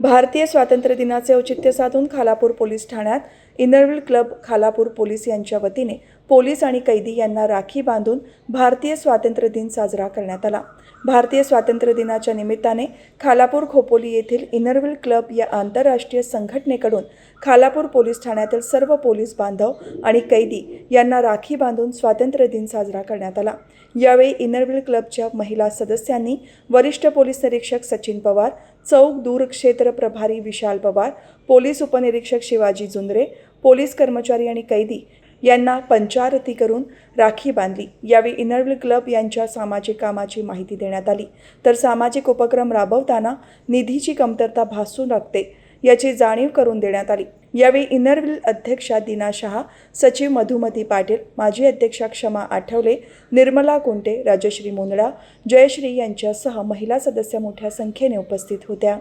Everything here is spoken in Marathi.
भारतीय स्वातंत्र्य दिनाचे औचित्य साधून खालापूर पोलीस ठाण्यात Inner Wheel club Khalapur police यांच्या वतीने पोलीस आणि कैदी यांना राखी बांधून भारतीय स्वातंत्र्य दिन साजरा करण्यात आला. भारतीय स्वातंत्र्य दिनाच्या निमित्ताने खालापूर खोपोली येथील इनरविल क्लब या आंतरराष्ट्रीय संघटनेकडून खालापूर पोलीस ठाण्यातील सर्व पोलीस बांधव आणि कैदी यांना राखी बांधून स्वातंत्र्य दिन साजरा करण्यात आला. यावेळी इनरविल क्लबच्या महिला सदस्यांनी वरिष्ठ पोलीस निरीक्षक सचिन पवार चौक दूरक्षेत्र प्रभारी विशाल पवार पोलीस उपनिरीक्षक शिवाजी जुंद्रे पोलीस कर्मचारी आणि कैदी यांना पंचारती करून राखी बांधली. यावेळी इनरविल क्लब यांच्या सामाजिक कामाची माहिती देण्यात आली. तर सामाजिक उपक्रम राबवताना निधीची कमतरता भासून लागते. याची जाणीव करून देण्यात आली. यावेळी इनरव्हील अध्यक्षा दिना शहा सचिव मधुमती पाटील माजी अध्यक्षा क्षमा आठवले निर्मला कुंटे राजश्री मुंदडा जयश्री यांच्यासह महिला सदस्य मोठ्या संख्येने उपस्थित होत्या.